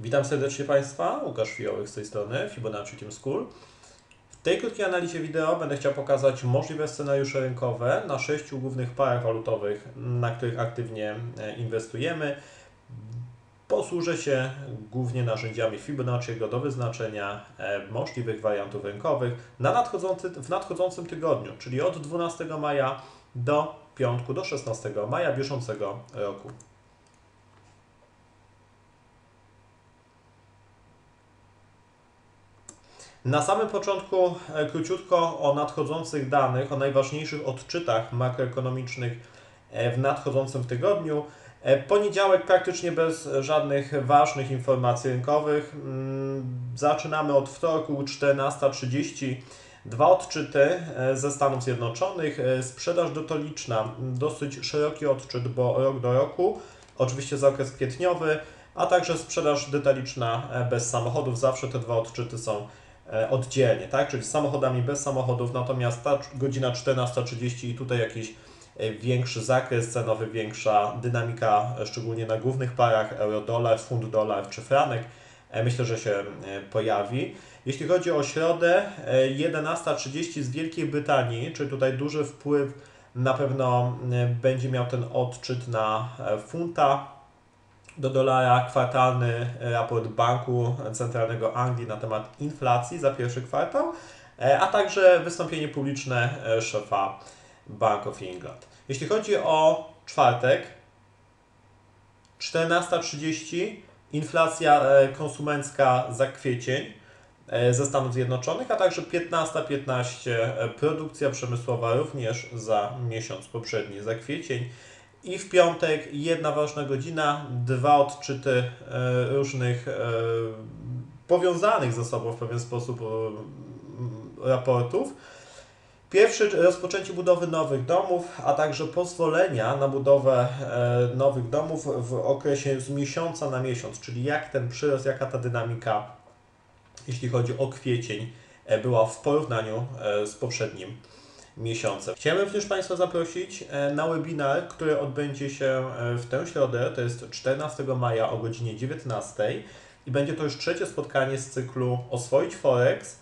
Witam serdecznie Państwa, Łukasz Fijołek z tej strony, Fibonacci Team School. W tej krótkiej analizie wideo będę chciał pokazać możliwe scenariusze rynkowe na sześciu głównych parach walutowych, na których aktywnie e, inwestujemy. Posłużę się głównie narzędziami Fibonacciego do wyznaczenia e, możliwych wariantów rynkowych na nadchodzący, w nadchodzącym tygodniu, czyli od 12 maja do piątku, do 16 maja bieżącego roku. Na samym początku e, króciutko o nadchodzących danych, o najważniejszych odczytach makroekonomicznych e, w nadchodzącym tygodniu. E, Poniedziałek praktycznie bez żadnych ważnych informacji rynkowych. Mm, Zaczynamy od wtorku 14.30. Dwa odczyty ze Stanów Zjednoczonych. Sprzedaż detaliczna, dosyć szeroki odczyt, bo rok do roku, oczywiście za okres kwietniowy, a także sprzedaż detaliczna bez samochodów. Zawsze te dwa odczyty są oddzielnie, tak? Czyli z samochodami, bez samochodów, natomiast ta godzina 14.30 i tutaj jakiś e, większy zakres cenowy, większa dynamika, e, szczególnie na głównych parach euro-dolar, funt-dolar czy franek, e, myślę, że się e, pojawi. Jeśli chodzi o środę, e, 11.30 z Wielkiej Brytanii, czyli tutaj duży wpływ na pewno e, będzie miał ten odczyt na e, funta, do dolara kwartalny raport Banku Centralnego Anglii na temat inflacji za pierwszy kwartał, e, a także wystąpienie publiczne e, szefa Bank of England. Jeśli chodzi o czwartek, 14.30 inflacja e, konsumencka za kwiecień e, ze Stanów Zjednoczonych, a także 15.15 e, produkcja przemysłowa również za miesiąc poprzedni, za kwiecień. I w piątek jedna ważna godzina, dwa odczyty e, różnych e, powiązanych ze sobą w pewien sposób e, raportów. Pierwszy rozpoczęcie budowy nowych domów, a także pozwolenia na budowę nowych domów w okresie z miesiąca na miesiąc, czyli jak ten przyrost, jaka ta dynamika, jeśli chodzi o kwiecień, była w porównaniu z poprzednim miesiącem. Chciałem również Państwa zaprosić e, na webinar, który odbędzie się e, w tę środę, to jest 14 maja o godzinie 19 i będzie to już trzecie spotkanie z cyklu Oswoić Forex,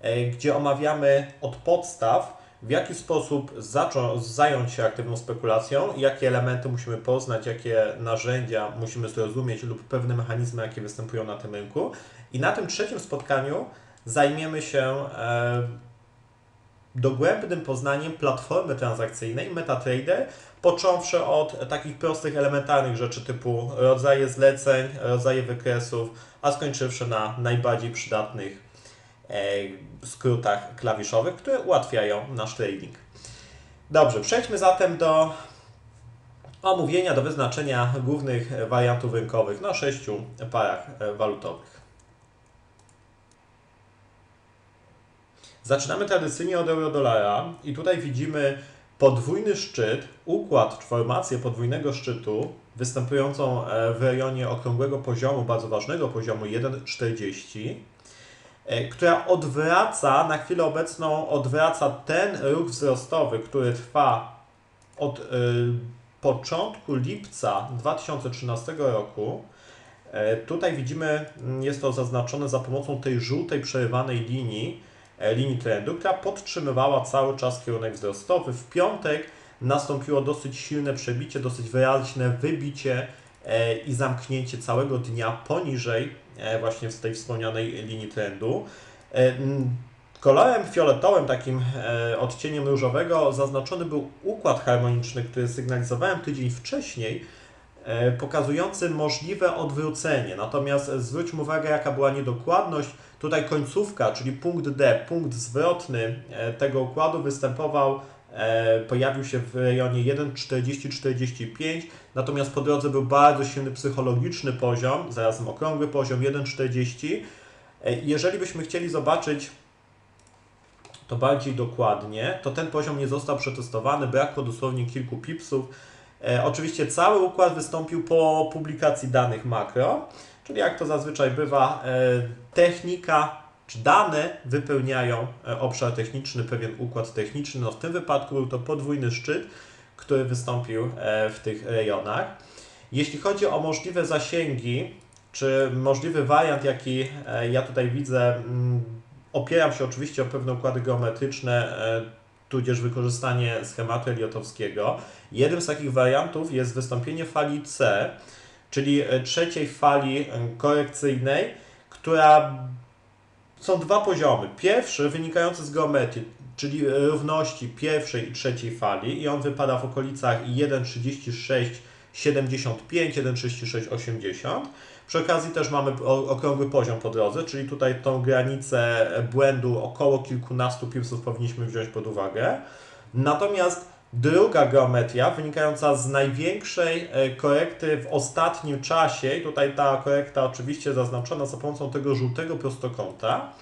e, gdzie omawiamy od podstaw, w jaki sposób zacząć, zająć się aktywną spekulacją, jakie elementy musimy poznać, jakie narzędzia musimy zrozumieć lub pewne mechanizmy, jakie występują na tym rynku. I na tym trzecim spotkaniu zajmiemy się dogłębnym poznaniem platformy transakcyjnej MetaTrader, począwszy od takich prostych, elementarnych rzeczy typu rodzaje zleceń, rodzaje wykresów, a skończywszy na najbardziej przydatnych e, skrótach klawiszowych, które ułatwiają nasz trading. Dobrze, przejdźmy zatem do omówienia, do wyznaczenia głównych wariantów rynkowych na sześciu parach walutowych. Zaczynamy tradycyjnie od euro-dolara i tutaj widzimy podwójny szczyt, układ, formację podwójnego szczytu występującą e, w rejonie okrągłego poziomu, bardzo ważnego poziomu 1,40, e, która odwraca, na chwilę obecną odwraca ten ruch wzrostowy, który trwa od e, początku lipca 2013 roku. E, Tutaj widzimy, mm, jest to zaznaczone za pomocą tej żółtej przerywanej linii, linii trendu, która podtrzymywała cały czas kierunek wzrostowy. W piątek nastąpiło dosyć silne przebicie, dosyć wyraźne wybicie e, i zamknięcie całego dnia poniżej e, właśnie z tej wspomnianej linii trendu. E, Kolorem fioletowym, takim e, odcieniem różowego, zaznaczony był układ harmoniczny, który sygnalizowałem tydzień wcześniej, e, pokazujący możliwe odwrócenie. Natomiast zwróćmy uwagę, jaka była niedokładność. Tutaj końcówka, czyli punkt D, punkt zwrotny e, tego układu występował, e, pojawił się w rejonie 1,40-45, natomiast po drodze był bardzo silny psychologiczny poziom, zarazem okrągły poziom 1,40. E, Jeżeli byśmy chcieli zobaczyć to bardziej dokładnie, to ten poziom nie został przetestowany, brakło dosłownie kilku pipsów. Oczywiście cały układ wystąpił po publikacji danych makro, czyli jak to zazwyczaj bywa, e, technika czy dane wypełniają e, obszar techniczny, pewien układ techniczny. No w tym wypadku był to podwójny szczyt, który wystąpił e, w tych rejonach. Jeśli chodzi o możliwe zasięgi, czy możliwy wariant, jaki ja tutaj widzę, mm, opieram się oczywiście o pewne układy geometryczne, tudzież wykorzystanie schematu Eliotowskiego. Jednym z takich wariantów jest wystąpienie fali C, czyli e, trzeciej fali e, korekcyjnej, która są dwa poziomy. Pierwszy wynikający z geometrii, czyli równości pierwszej i trzeciej fali i on wypada w okolicach 1,36 75, 1,36 80. Przy okazji też mamy okrągły poziom po drodze, czyli tutaj tą granicę błędu około kilkunastu pipsów powinniśmy wziąć pod uwagę. Natomiast druga geometria wynikająca z największej e, korekty w ostatnim czasie, i tutaj ta korekta oczywiście zaznaczona za pomocą tego żółtego prostokąta,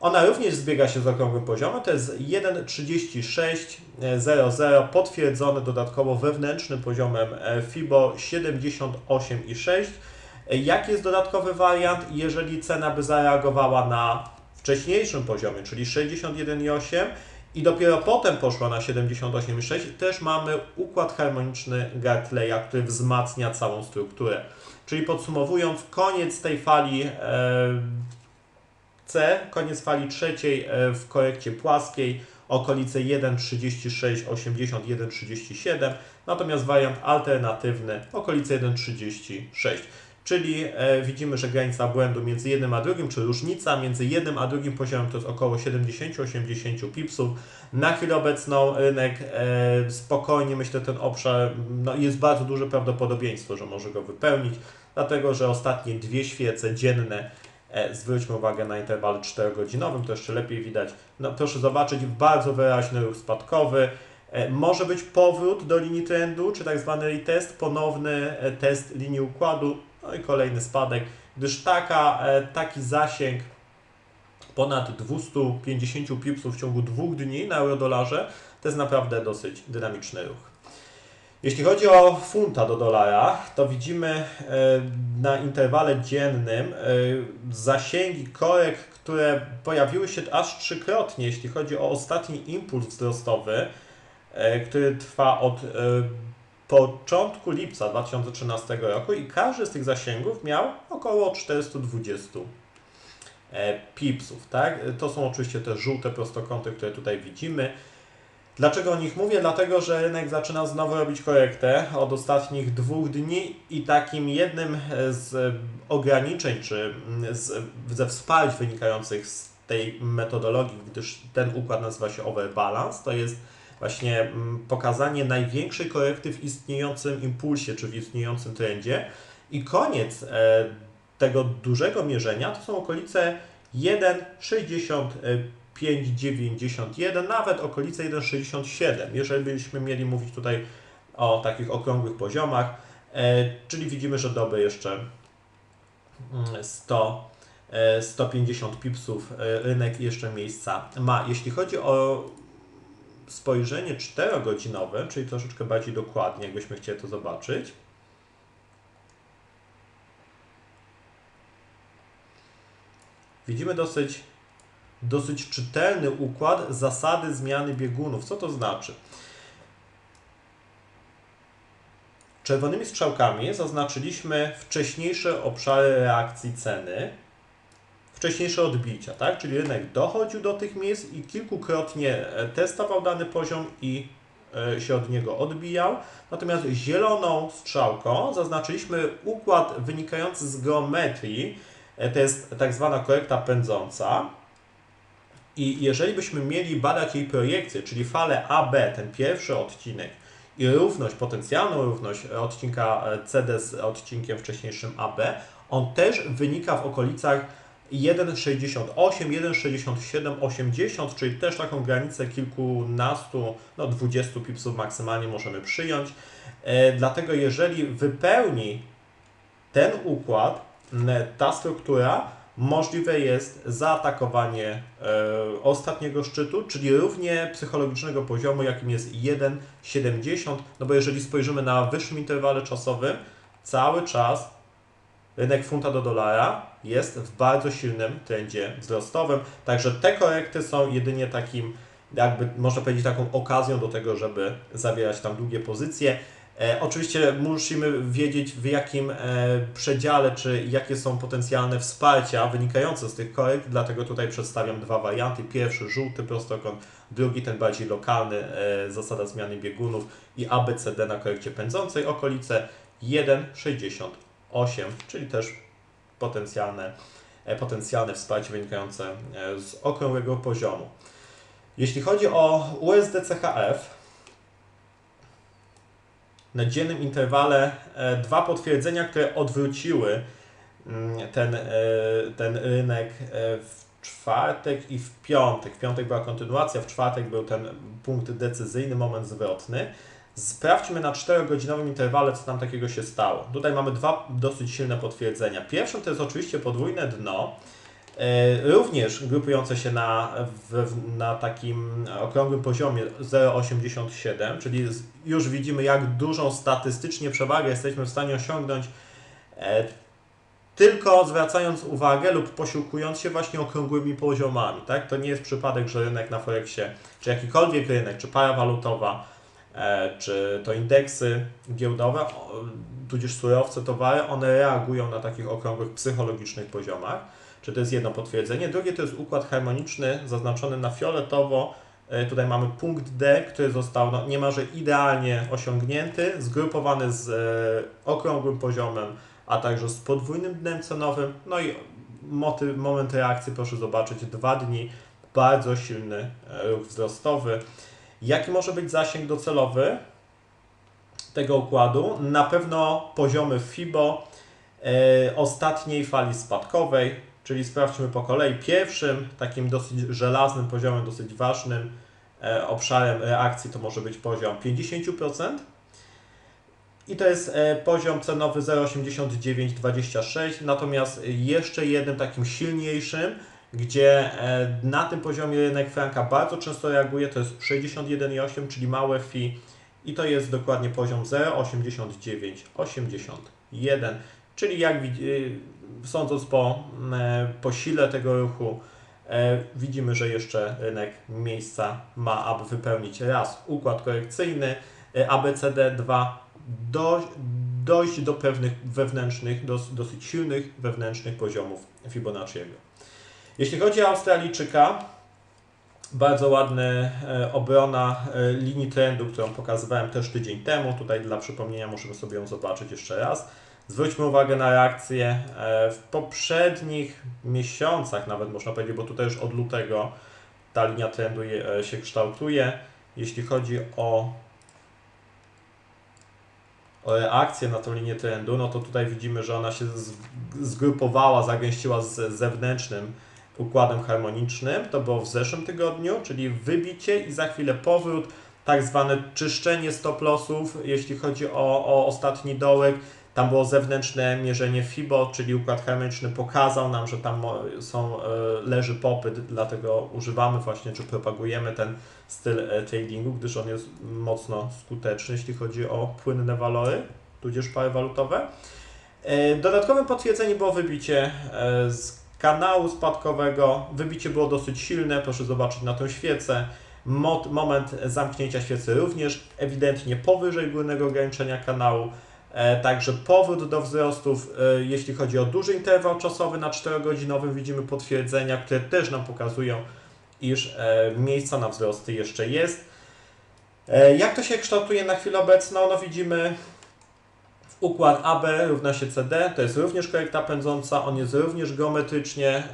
ona również zbiega się z okrągłym poziomem, to jest 1,3600 potwierdzony dodatkowo wewnętrznym poziomem e, FIBO 78,6. E, Jaki jest dodatkowy wariant, jeżeli cena by zareagowała na wcześniejszym poziomie, czyli 61,8 i dopiero potem poszła na 78,6, też mamy układ harmoniczny Gartleya, który wzmacnia całą strukturę. Czyli podsumowując, koniec tej fali e, C, koniec fali trzeciej e, w korekcie płaskiej, okolice 1,3680, 1,37, natomiast wariant alternatywny okolice 1,36. Czyli e, widzimy, że granica błędu między jednym a drugim, czy różnica między jednym a drugim poziomem to jest około 70-80 pipsów. Na chwilę obecną rynek e, spokojnie, myślę, ten obszar, no, jest bardzo duże prawdopodobieństwo, że może go wypełnić, dlatego że ostatnie dwie świece dzienne E, Zwróćmy uwagę na interwale 4-godzinowym, to jeszcze lepiej widać. No, proszę zobaczyć, bardzo wyraźny ruch spadkowy. Może być powrót do linii trendu, czy tak zwany retest, ponowny test linii układu, no i kolejny spadek, gdyż taka, e, taki zasięg ponad 250 pipsów w ciągu dwóch dni na eurodolarze to jest naprawdę dosyć dynamiczny ruch. Jeśli chodzi o funta do dolara, to widzimy e, na interwale dziennym e, zasięgi korek, które pojawiły się aż trzykrotnie, jeśli chodzi o ostatni impuls wzrostowy, który trwa od początku lipca 2013 roku i każdy z tych zasięgów miał około 420 e, pipsów. Tak? To są oczywiście te żółte prostokąty, które tutaj widzimy. Dlaczego o nich mówię? Dlatego, że rynek zaczyna znowu robić korektę od ostatnich dwóch dni i takim jednym z ograniczeń, czy z, ze wsparć wynikających z tej metodologii, gdyż ten układ nazywa się overbalance, to jest właśnie mm, pokazanie największej korekty w istniejącym impulsie, czy w istniejącym trendzie i koniec e, tego dużego mierzenia to są okolice 1,65 5,91, nawet okolice 1,67, jeżeli byśmy mieli mówić tutaj o takich okrągłych poziomach, e, czyli widzimy, że doby jeszcze mm, 100, e, 150 pipsów e, rynek jeszcze miejsca ma. Jeśli chodzi o spojrzenie 4-godzinowe, czyli troszeczkę bardziej dokładnie, jakbyśmy chcieli to zobaczyć, widzimy dosyć dosyć czytelny układ zasady zmiany biegunów. Co to znaczy? Czerwonymi strzałkami zaznaczyliśmy wcześniejsze obszary reakcji ceny, wcześniejsze odbicia, tak? Czyli rynek dochodził do tych miejsc i kilkukrotnie e, testował dany poziom i e, się od niego odbijał. Natomiast zieloną strzałką zaznaczyliśmy układ wynikający z geometrii, e, to jest tak zwana korekta pędząca. I jeżeli byśmy mieli badać jej projekcję, czyli falę AB, ten pierwszy odcinek, i równość, potencjalną równość odcinka CD z odcinkiem wcześniejszym AB, on też wynika w okolicach 1,68, 1,67, 80, czyli też taką granicę kilkunastu, no 20 pipsów maksymalnie możemy przyjąć. E, dlatego jeżeli wypełni ten układ, ta struktura, możliwe jest zaatakowanie e, ostatniego szczytu, czyli równie psychologicznego poziomu, jakim jest 1,70, no bo jeżeli spojrzymy na wyższym interwale czasowym, cały czas rynek funta do dolara jest w bardzo silnym trendzie wzrostowym, także te korekty są jedynie takim, jakby można powiedzieć, taką okazją do tego, żeby zawierać tam długie pozycje. E, oczywiście musimy wiedzieć w jakim e, przedziale, czy jakie są potencjalne wsparcia wynikające z tych korekt, dlatego tutaj przedstawiam dwa warianty. Pierwszy żółty prostokąt, drugi ten bardziej lokalny, e, zasada zmiany biegunów i ABCD na korekcie pędzącej, okolice 1,68, czyli też potencjalne, e, potencjalne wsparcie wynikające e, z okrągłego poziomu. Jeśli chodzi o USD-CHF, na dziennym interwale e, dwa potwierdzenia, które odwróciły mm, ten, ten rynek w czwartek i w piątek. W piątek była kontynuacja, w czwartek był ten punkt decyzyjny, moment zwrotny. Sprawdźmy na 4-godzinowym interwale, co tam takiego się stało. Tutaj mamy dwa dosyć silne potwierdzenia. Pierwszym to jest oczywiście podwójne dno, e, również grupujące się na, na takim okrągłym poziomie 0,87, czyli już widzimy, jak dużą statystycznie przewagę jesteśmy w stanie osiągnąć e, tylko zwracając uwagę lub posiłkując się właśnie okrągłymi poziomami. Tak? To nie jest przypadek, że rynek na Forexie, czy jakikolwiek rynek, czy para walutowa, czy to indeksy giełdowe, tudzież surowce, towary, one reagują na takich okrągłych psychologicznych poziomach. Czy to jest jedno potwierdzenie. Drugie to jest układ harmoniczny zaznaczony na fioletowo. E, Tutaj mamy punkt D, który został no, niemalże idealnie osiągnięty, zgrupowany z e, okrągłym poziomem, a także z podwójnym dnem cenowym. No i motyw, moment reakcji, proszę zobaczyć, dwa dni, bardzo silny e, ruch wzrostowy. Jaki może być zasięg docelowy tego układu? Na pewno poziomy FIBO e, ostatniej fali spadkowej, czyli sprawdźmy po kolei. Pierwszym takim dosyć żelaznym poziomem, dosyć ważnym e, obszarem reakcji to może być poziom 50%. I to jest e, poziom cenowy 0,8926, natomiast jeszcze jednym takim silniejszym, gdzie e, na tym poziomie rynek franka bardzo często reaguje, to jest 61,8, czyli małe FI i to jest dokładnie poziom 0,8981, czyli jak y, sądząc po, e, po sile tego ruchu, e, widzimy, że jeszcze rynek miejsca ma, aby wypełnić raz układ korekcyjny, e, ABCD2 do, dojść do pewnych wewnętrznych, dos, dosyć silnych wewnętrznych poziomów Fibonacciego. Jeśli chodzi o Australijczyka, bardzo ładny e, obrona e, linii trendu, którą pokazywałem też tydzień temu. Tutaj dla przypomnienia możemy sobie ją zobaczyć jeszcze raz. Zwróćmy uwagę na reakcję e, w poprzednich miesiącach, nawet można powiedzieć, bo tutaj już od lutego ta linia trendu się kształtuje. Jeśli chodzi o o reakcję na tą linię trendu, no to tutaj widzimy, że ona się zgrupowała, zagęściła z zewnętrznym układem harmonicznym. To było w zeszłym tygodniu, czyli wybicie i za chwilę powrót, tak zwane czyszczenie stop lossów, jeśli chodzi o, o ostatni dołek. Tam było zewnętrzne mierzenie FIBO, czyli układ harmoniczny pokazał nam, że tam są, e, leży popyt, dlatego używamy właśnie, czy propagujemy ten styl e, tradingu, gdyż on jest mocno skuteczny, jeśli chodzi o płynne walory, tudzież pary walutowe. E, Dodatkowym potwierdzeniem było wybicie z kanału spadkowego. Wybicie było dosyć silne, proszę zobaczyć na tę świecę. Mo- moment zamknięcia świecy również ewidentnie powyżej górnego ograniczenia kanału. E, Także powrót do wzrostów, e, jeśli chodzi o duży interwał czasowy na 4-godzinowym, widzimy potwierdzenia, które też nam pokazują, iż e, miejsca na wzrosty jeszcze jest. Jak to się kształtuje na chwilę obecną? No widzimy układ AB równa się CD, to jest również korekta pędząca, on jest również geometrycznie e,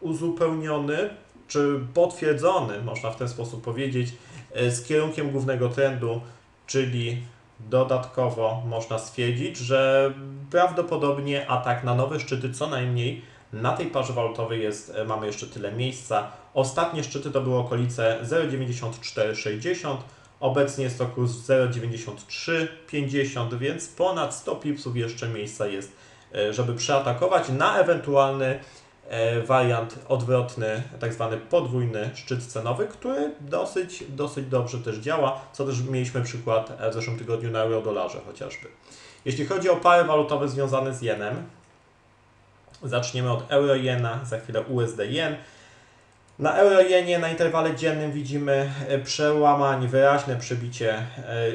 uzupełniony, czy potwierdzony, można w ten sposób powiedzieć, e, z kierunkiem głównego trendu, czyli dodatkowo można stwierdzić, że prawdopodobnie atak na nowe szczyty co najmniej na tej parze walutowej jest, e, mamy jeszcze tyle miejsca. Ostatnie szczyty to były okolice 0,9460, obecnie jest to kurs 0,9350, więc ponad 100 pipsów jeszcze miejsca jest, e, żeby przeatakować na ewentualny e, wariant odwrotny, tak zwany podwójny szczyt cenowy, który dosyć, dosyć dobrze też działa, co też mieliśmy przykład e, w zeszłym tygodniu na euro-dolarze chociażby. Jeśli chodzi o pary walutowe związane z jenem, zaczniemy od euro-jena, za chwilę USD-jen. Na eurojenie na interwale dziennym widzimy e, przełamanie, wyraźne przebicie e,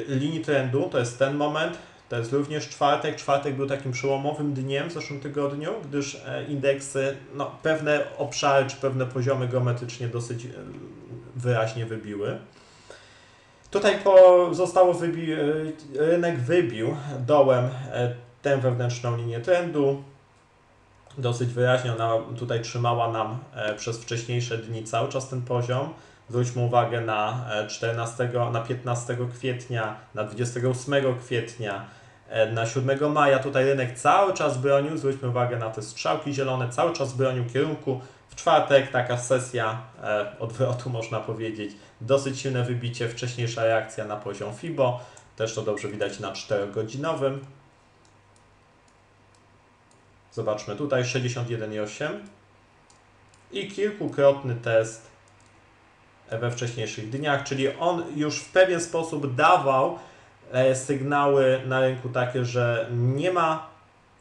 linii trendu. To jest ten moment. To jest również czwartek. Czwartek był takim przełomowym dniem w zeszłym tygodniu, gdyż e, indeksy no, pewne obszary czy pewne poziomy geometrycznie dosyć wyraźnie wybiły. Tutaj po, zostało wybi, rynek wybił dołem tę wewnętrzną linię trendu. Dosyć wyraźnie ona tutaj trzymała nam e, przez wcześniejsze dni cały czas ten poziom. Zwróćmy uwagę na e, 14, na 15 kwietnia, na 28 kwietnia, e, na 7 maja. Tutaj rynek cały czas bronił. Zwróćmy uwagę na te strzałki zielone, cały czas bronił kierunku. W czwartek taka sesja e, odwrotu, można powiedzieć. Dosyć silne wybicie, wcześniejsza reakcja na poziom FIBO. Też to dobrze widać na 4-godzinowym. Zobaczmy tutaj 61,8 i kilkukrotny test we wcześniejszych dniach, czyli on już w pewien sposób dawał e, sygnały na rynku takie, że nie ma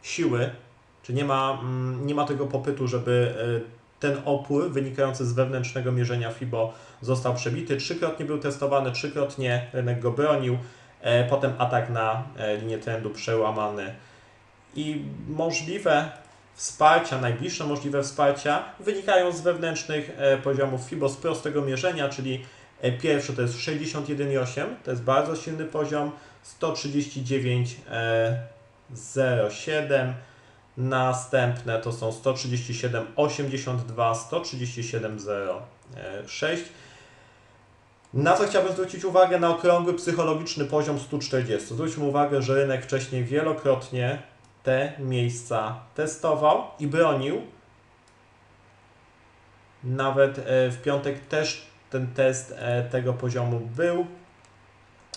siły, czy nie ma, mm, nie ma tego popytu, żeby e, ten opór wynikający z wewnętrznego mierzenia FIBO został przebity. Trzykrotnie był testowany, trzykrotnie rynek go bronił, e, potem atak na linię trendu przełamany i możliwe wsparcia, najbliższe możliwe wsparcia wynikają z wewnętrznych e, poziomów FIBO z prostego mierzenia, czyli e, pierwszy to jest 61,8, to jest bardzo silny poziom, 139,07, następne to są 137,82, 137,06. Na co chciałbym zwrócić uwagę? Na okrągły psychologiczny poziom 140. Zwróćmy uwagę, że rynek wcześniej wielokrotnie te miejsca testował i bronił. Nawet e, w piątek też ten test e, tego poziomu był.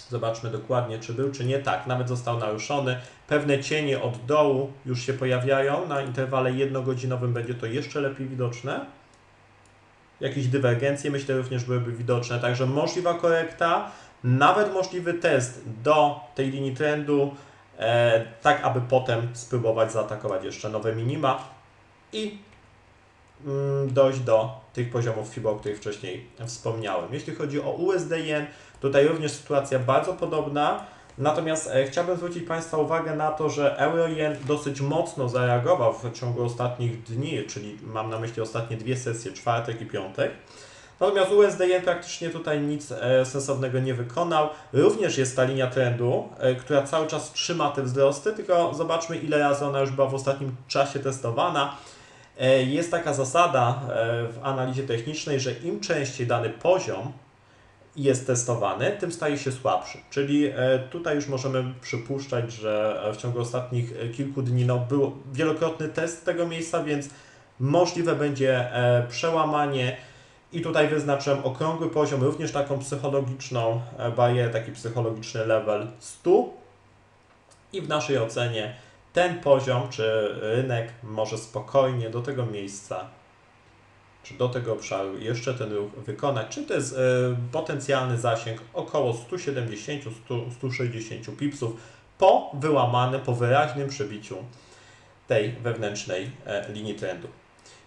Zobaczmy dokładnie, czy był, czy nie. Tak, nawet został naruszony. Pewne cienie od dołu już się pojawiają. Na interwale jednogodzinowym będzie to jeszcze lepiej widoczne. Jakieś dywergencje, myślę, również byłyby widoczne. Także możliwa korekta, nawet możliwy test do tej linii trendu tak aby potem spróbować zaatakować jeszcze nowe minima i mm, dojść do tych poziomów FIBO, o których wcześniej wspomniałem. Jeśli chodzi o USD Yen, tutaj również sytuacja bardzo podobna. Natomiast e, chciałbym zwrócić Państwa uwagę na to, że euro yen dosyć mocno zareagował w ciągu ostatnich dni, czyli mam na myśli ostatnie dwie sesje, czwartek i piątek. Natomiast USD Yen praktycznie tutaj nic e, sensownego nie wykonał. Również jest ta linia trendu, e, która cały czas trzyma te wzrosty, tylko zobaczmy ile razy ona już była w ostatnim czasie testowana. E, jest taka zasada w analizie technicznej, że im częściej dany poziom jest testowany, tym staje się słabszy. Czyli tutaj już możemy przypuszczać, że w ciągu ostatnich kilku dni no, był wielokrotny test tego miejsca, więc możliwe będzie przełamanie. I tutaj wyznaczyłem okrągły poziom, również taką psychologiczną e, barierę, taki psychologiczny level 100. I w naszej ocenie ten poziom, czy rynek może spokojnie do tego miejsca, czy do tego obszaru jeszcze ten ruch wykonać. Czy to jest e, potencjalny zasięg około 170-160 pipsów po wyłamanym, po wyraźnym przebiciu tej wewnętrznej e, linii trendu.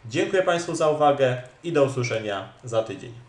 Dziękuję Państwu za uwagę i do usłyszenia za tydzień.